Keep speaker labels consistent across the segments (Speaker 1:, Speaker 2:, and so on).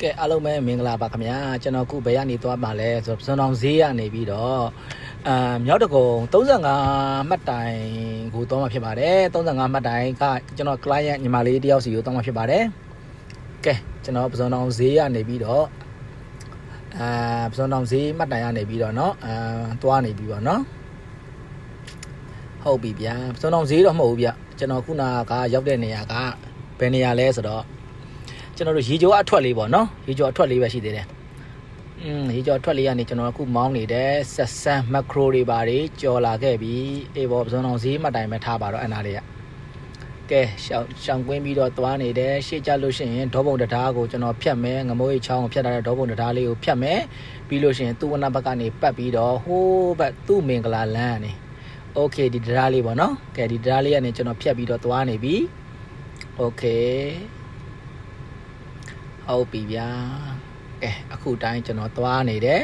Speaker 1: ကဲအားလုံးပဲမင်္ဂလာပါခင်ဗျာကျွန်တော်ခုဘယ်ကနေသွားမှာလဲဆိုတော့စွန်တော်ဈေးကနေပြီးတော့အာမြောက်တကုံ35မှတ်တိုင်ကိုသွားမှာဖြစ်ပါတယ်35မှတ်တိုင်ကကျွန်တော် client ညီမလေးတယောက်စီကိုသွားမှာဖြစ်ပါတယ်ကဲကျွန်တော်ပစွန်တော်ဈေးကနေပြီးတော့အာပစွန်တော်ဈေးမှတ်တိုင်ကနေပြီးတော့เนาะအာသွားနေပြီးတော့เนาะဟုတ်ပြီဗျာပစွန်တော်ဈေးတော့မဟုတ်ဘူးဗျကျွန်တော်ခုနကရောက်တဲ့နေရာကဘယ်နေရာလဲဆိုတော့ ကျွန်တော်တို့ရေကြောအထွက်လေးပေါ့နော်ရေကြောအထွက်လေးပဲရှိသေးတယ်อืมရေကြောအထွက်လေးကနေကျွန်တော်အခုမောင်းနေတဲ့ဆက်ဆန်းမက်ခရိုတွေပါတွေကြော်လာခဲ့ပြီအေးဘောပစုံအောင်ဈေးမှတ်တိုင်ပဲထားပါတော့အနာလေးကကဲရှောင်းရှောင်းကွင်းပြီးတော့သွားနေတယ်ရှေ့ကြလို့ရှိရင်ဒေါပုံတံတားကိုကျွန်တော်ဖြတ်မယ်ငမိုးရိချောင်းကိုဖြတ်ထားတဲ့ဒေါပုံတံတားလေးကိုဖြတ်မယ်ပြီးလို့ရှိရင်သူ့ဝနဘက်ကနေပတ်ပြီးတော့ဟိုးဘက်သူ့မင်္ဂလာလမ်းကနေโอเคဒီတရားလေးပေါ့နော်ကဲဒီတရားလေးကနေကျွန်တော်ဖြတ်ပြီးတော့သွားနေပြီโอเค ဟုတ်ပြီဗျာကဲအခုတိုင်းကျွန်တော်သွားနေတယ်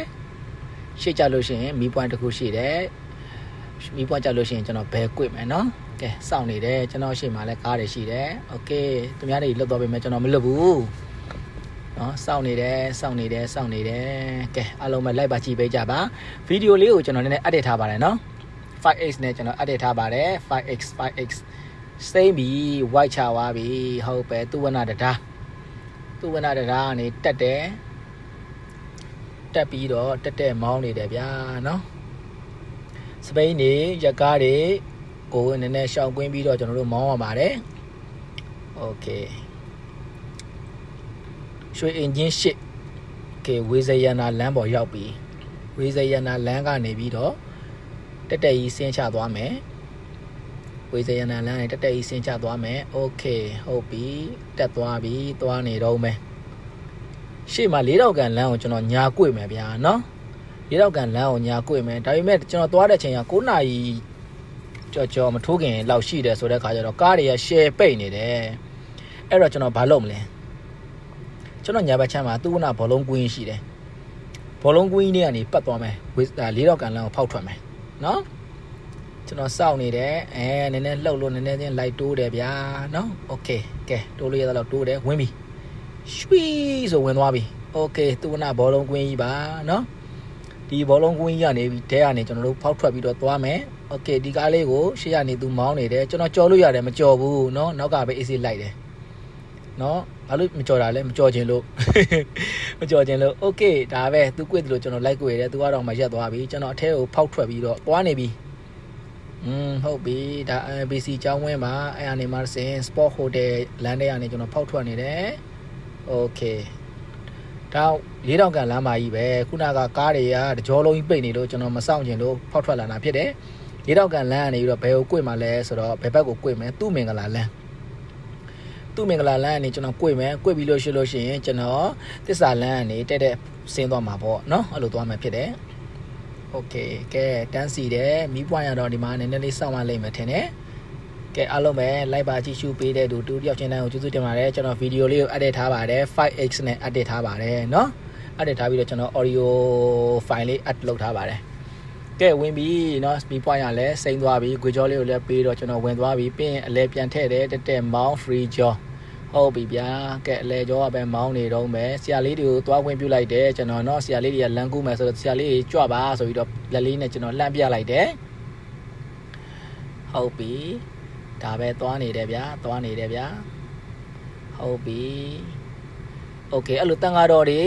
Speaker 1: ရှေ့ကြလို့ရှိရင်မီးပွိုင်းတစ်ခုရှိတယ်မီးပွိုင်းကြလို့ရှိရင်ကျွန်တော်ဘယ်ကွစ်မယ်နော်ကဲစောင့်နေတယ်ကျွန်တော်ရှေ့မှာလည်းကားတွေရှိတယ်โอเคသူများတွေလွတ်သွားပြီမဲ့ကျွန်တော်မလွတ်ဘူးနော်စောင့်နေတယ်စောင့်နေတယ်စောင့်နေတယ်ကဲအားလုံးပဲလိုက်ပါကြည့်ပေးကြပါဗီဒီယိုလေးကိုကျွန်တော်နည်းနည်း edit ထားပါတယ်နော် 5x နဲ့ကျွန်တော် edit ထားပါတယ် 5x 5x စိမ့်ပြီး white ချသွားပြီဟုတ်ပဲသူဝနာတတား သူဝနာတရာကနေတက်တယ်တက်ပြီးတော့တက်တက်မောင်းနေတယ်ဗျာနော်စပိန်နေရကားတွေကိုနည်းနည်းရှောင်ကွင်းပြီးတော့ကျွန်တော်တို့မောင်းရပါတယ်โอเคရွှေအင်ဂျင်ရှစ်ကဲဝေဇယနာလမ်းပေါ်ရောက်ပြီဝေဇယနာလမ်းကနေပြီးတော့တက်တက်ကြီးဆင်းချသွားမယ် ဝေဇယနာလမ်းနဲ့တက်တက်ကြီးဆင်းချသွားမယ်โอเคဟုတ်ပြီတက်သွားပြီသွားနေတော့မယ်ရှေ့မှာ၄တောက်ကန်လမ်းကိုကျွန်တော်ညာကွေ့မယ်ဗျာနော်၄တောက်ကန်လမ်းကိုညာကွေ့မယ်ဒါပေမဲ့ကျွန်တော်သွားတဲ့ချိန်က9နာရီကြော်ကြော်မထိုးခင်လောက်ရှိတယ်ဆိုတဲ့ခါကျတော့ကားတွေက share ပိတ်နေတယ်အဲ့တော့ကျွန်တော်ဘာလုပ်မလဲကျွန်တော်ညာဘက်ချမ်းမှာသူ့ကနာဘောလုံးကွင်းရှိတယ်ဘောလုံးကွင်းလေးကနေပတ်သွားမယ်ဝေး၄တောက်ကန်လမ်းကိုဖောက်ထွက်မယ်နော် ကျွန်တော်စောင့်နေတယ်အဲနည်းနည်းလှုပ်လို့နည်းနည်းချင်းလိုက်တိုးတယ်ဗျာနော်โอเคကဲတိုးလို့ရတော့တိုးတယ်ဝင်ပြီရွှီဆိုဝင်သွားပြီโอเคသူကနာဘောလုံးကွင်းကြီးပါနော်ဒီဘောလုံးကွင်းကြီးကနေပြီးတဲကနေကျွန်တော်တို့ဖောက်ထွက်ပြီးတော့သွားမယ်โอเคဒီကားလေးကိုရှေ့ကနေသူမောင်းနေတယ်ကျွန်တော်ကြော်လို့ရတယ်မကြော်ဘူးနော်နောက်ကပဲ AC လိုက်တယ်နော်ဘာလို့မကြော်တာလဲမကြော်ခြင်းလို့ မကြော်ခြင်းလို့โอเคဒါပဲသူကွေ့တယ်လို့ကျွန်တော်လိုက်ကွေ့တယ်သူကတော့မှရက်သွားပြီကျွန်တော်အထဲကိုဖောက်ထွက်ပြီးတော့သွားနေပြီ อืมဟုတ်ပြီဒါ ABC ကျောင်းဝင်းမှာအဲ့အနေမှာစင် Sport Hotel လမ်းထဲကနေကျွန်တော်ဖောက်ထွက်နေတယ်โอเคဒါ၄တောင်ကန်လမ်းမကြီးပဲခုနကကားတွေကတကြောလုံးကြီးပိတ်နေလို့ကျွန်တော်မစောင့်ချင်လို့ဖောက်ထွက်လာတာဖြစ်တယ်၄တောင်ကန်လမ်းကနေပြီးတော့ဘယ်ကို꿰မှာလဲဆိုတော့ဘယ်ဘက်ကို꿰မယ်သူ့မင်္ဂလာလမ်းသူ့မင်္ဂလာလမ်းကနေကျွန်တော်꿰မယ်꿰ပြီးလို့ရှိလို့ရှိရင်ကျွန်တော်တစ္ဆာလမ်းကနေတက်တက်ဆင်းသွားမှာပေါ့เนาะအဲ့လိုသွားမှာဖြစ်တယ် โอเคကဲတန်းစီတယ်မီးပွိုင်းရတော့ဒီမှာနည်းနည်းလေးစောင့်မလိုက်မယ်ထင်တယ်ကဲအားလုံးပဲ like ပါကြည့်ရှုပေးတဲ့သူတူတယောက်ချင်းတိုင်းကိုကျေးဇူးတင်ပါတယ်ကျွန်တော်ဗီဒီယိုလေးကို edit ထားပါတယ် 5x နဲ့ edit ထားပါတယ်เนาะ edit ထားပြီးတော့ကျွန်တော် audio file လေး add လုပ်ထားပါတယ်ကဲဝင်ပြီเนาะမီးပွိုင်းရလဲစိမ့်သွားပြီခွေကြောလေးကိုလည်းပေးတော့ကျွန်တော်ဝင်သွားပြီပြီးရင်အလဲပြန်ထည့်တယ်တက်တက် mount free jaw ဟုတ်ပြီဗျာကဲအလဲကျော်ကပဲမောင်းနေတော့မယ်ဆရာလေးတွေကိုသွားခွင့်ပြုလိုက်တယ်ကျွန်တော်တော့ဆရာလေးတွေကလမ်းကူးမယ်ဆိုတော့ဆရာလေးတွေကြွပါဆိုပြီးတော့လက်လေးနဲ့ကျွန်တော်လှမ်းပြလိုက်တယ်ဟုတ်ပြီဒါပဲသွားနေတယ်ဗျာသွားနေတယ်ဗျာဟုတ်ပြီ โอเคအဲ့လိုတန်ဃာတော်တွေ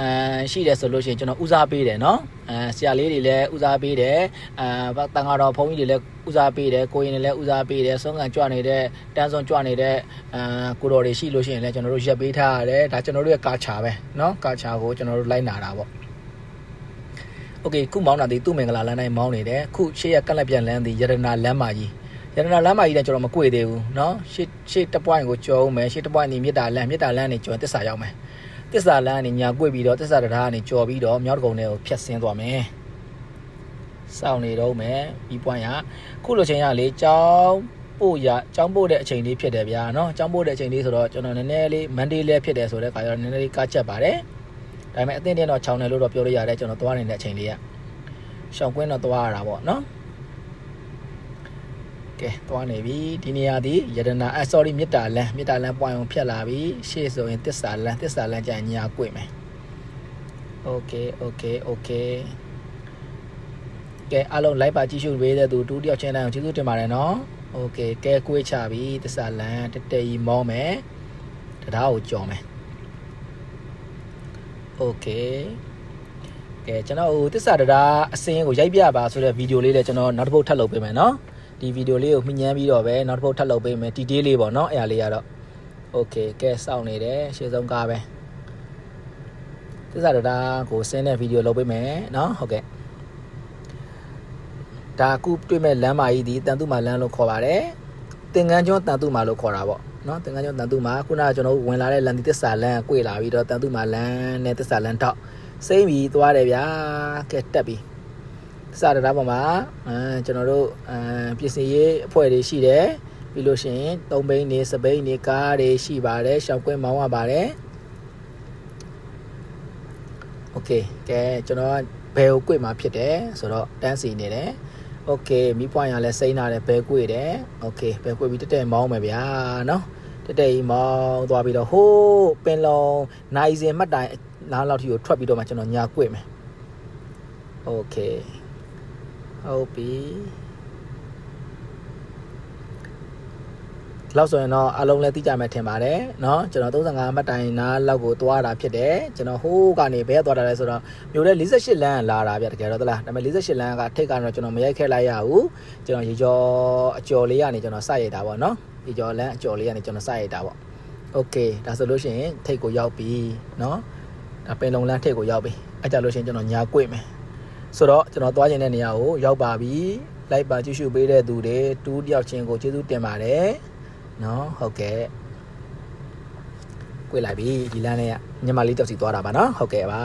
Speaker 1: အမ်ရှိတယ်ဆိုလို့ရှိရင်ကျွန်တော်ဦးစားပေးတယ်เนาะအဲဆရာလေးတွေလည်းဦးစားပေးတယ်အဲတန်ဃာတော်ဘုန်းကြီးတွေလည်းဦးစားပေးတယ်ကိုရင်တွေလည်းဦးစားပေးတယ်ဆုံးကန်ကြွနေတဲ့တန်းစွန်ကြွနေတဲ့အဲကိုတော်တွေရှိလို့ရှိရင်လည်းကျွန်တော်တို့ရက်ပေးထားရတယ်ဒါကျွန်တော်တို့ရဲ့ကာချာပဲเนาะကာချာကိုကျွန်တော်တို့လိုက်နာတာပေါ့โอเคခုမောင်းတာဒီသူ့မင်္ဂလာလမ်းတိုင်းမောင်းနေတယ်ခုရှေ့ရကက်လက်ပြန်လမ်းဒီရတနာလမ်းမကြီး ရတနာလမ်းမကြီးလည်းကျွန်တော်မကွေသေးဘူးเนาะရှေ့ရှေ့တစ်ပွိုင်းကိုကျော်အောင်မယ်ရှေ့တစ်ပွိုင်းဒီမြစ်တာလမ်းမြစ်တာလမ်းနေကျော်တစ္ဆာရောက်မယ် တစ္ဆာလမ်းကနေညာကွေ့ပြီးတော့တစ္ဆာတရားကနေကြော်ပြီးတော့မြောက်တကုံတွေကိုဖြတ်ဆင်းသွားမယ်။စောင့်နေတော့မယ်ပြီးပွိုင်းရခုလိုချိန်ရလေကြောင်းပို့ရကြောင်းပို့တဲ့အချိန်လေးဖြစ်တယ်ဗျာနော်ကြောင်းပို့တဲ့အချိန်လေးဆိုတော့ကျွန်တော်နည်းနည်းလေးမန်ဒေးလေးဖြစ်တယ်ဆိုတဲ့ခါကျတော့နည်းနည်းလေးကားချက်ပါတယ်။ဒါပေမဲ့အသင့်တင်းတော့ခြောင်တယ်လို့တော့ပြောလို့ရတယ်ကျွန်တော်သွားနေတဲ့အချိန်လေးကရှောင်းကွင်းတော့သွားရတာပေါ့နော်။က ကဲသွားနေပြီဒီနေရာဒီယတနာအ sorry မေတ္တာလမ်းမေတ္တာလမ်းပွိုင်အောင်ဖြတ်လာပြီရှေ့ဆိုရင်တစ္ဆာလမ်းတစ္ဆာလမ်းကျရင်ညာကွေ့မယ်โอเคโอเคโอเคကဲအားလုံး live ပါကြည့်ရှုပေးတဲ့သူတူတယောက်ချင်းတိုင်းကိုကျေးဇူးတင်ပါတယ်နော်โอเคကဲကွေ့ချပြီတစ္ဆာလမ်းတက်တက်ကြီးမောင်းမယ်တရားကိုကြော်မယ်โอเค ကဲကျွန်တော်ဟိုတစ္ဆာတရားအစင်းကိုရိုက်ပြပါဆိုတဲ့ဗီဒီယိုလေးလည်းကျွန်တော်နောက်တစ်ပုတ်ထပ်လုပ်ပေးမယ်နော် ဒီဗီဒီယိုလေးကိုမှညမ်းပြီးတော့ပဲနောက်တစ်ပုတ်ထပ်လုပ်ပေးမယ်ဒီ day လေးပေါ့နော်အဲ့ဒါလေးကတော့ okay ကဲစောင့်နေတယ်ရှေ့ဆုံးကားပဲသစ္စာတရားကိုဆင်းတဲ့ဗီဒီယိုလုပ်ပေးမယ်နော်ဟုတ်ကဲ့ဒါကုတွေ့မဲ့လမ်းမကြီးဒီတန်တုမာလမ်းလို့ခေါ်ပါတယ်သင်္ကန်းကျွန်းတန်တုမာလို့ခေါ်တာပေါ့နော်သင်္ကန်းကျွန်းတန်တုမာခုနကကျွန်တော်ဝင်လာတဲ့လန်ဒီသစ္စာလမ်းကိုတွေ့လာပြီးတော့တန်တုမာလမ်းနဲ့သစ္စာလမ်းတော့စိမ့်ပြီးသွားတယ်ဗျာကဲတက်ပြီး စရတာပေါ်မှာအဲကျွန်တော်တို့အဲပြင်ဆင်ရေးအဖွဲ့တွေရှိတယ်ပြီးလို့ရှိရင်သုံးဘိန်းနေစပိန်းနေကားတွေရှိပါတယ်ရှောင်းကွင်းမောင်းရပါတယ်โอเคကဲကျွန်တော်ကဘယ်ကို꿰မှာဖြစ်တယ်ဆိုတော့တန်းစီနေတယ်โอเคမိပွိုင်းရလဲစိမ့်လာတယ်ဘယ်꿰တယ်โอเคဘယ်꿰ပြီးတက်တက်မောင်းမယ်ဗျာเนาะတက်တက်ကြီးမောင်းသွားပြီးတော့ဟိုးပင်လုံးနိုင်စင်မှတ်တိုင် နားလောက်ထိကိုထွက်ပြီးတော့မှကျွန်တော်ညာကွေ့မယ်โอเค ဟုတ်ပြီလောက်ဆိုရင်တော့အလုံးလဲသိကြမယ်ထင်ပါတယ်เนาะကျွန်တော်35မှတ်တိုင်နားလောက်ကိုသွားတာဖြစ်တယ်ကျွန်တော်ဟိုးကနေဘယ်သွားတာလဲဆိုတော့မြို့တဲ့48လမ်းလာတာဗျတကယ်တော့သလားဒါပေမဲ့48လမ်းကထိတ်ကတော့ကျွန်တော်မရိုက်ခဲ့လိုက်ရဘူးကျွန်တော်ရေကျော်အကျော်လေးကနေကျွန်တော်စရိုက်တာပေါ့เนาะရေကျော်လမ်းအကျော်လေးကနေကျွန်တော်စရိုက်တာပေါ့โอเคဒါဆိုလို့ရှိရင်ထိတ်ကိုရောက်ပြီเนาะ ဒါပင်လုံလန်းထိပ်ကိုရောက်ပြီအဲကြလို့ရှိရင်ကျွန်တော်ညာကွေ့မယ် ဆိုတော့ကျွန်တော်သွားကျင်တဲ့နေရာကိုရောက်ပါပြီလိုက်ပါကြည့်ရှုပေးတဲ့သူတွေတူးတယောက်ချင်းကိုကျေးဇူးတင်ပါတယ်နော်ဟုတ်ကဲ့ကွေ့လိုက်ပြီဒီလမ်းလေးကညီမလေးတယောက်စီသွားတာပါနော်ဟုတ်ကဲ့ပါ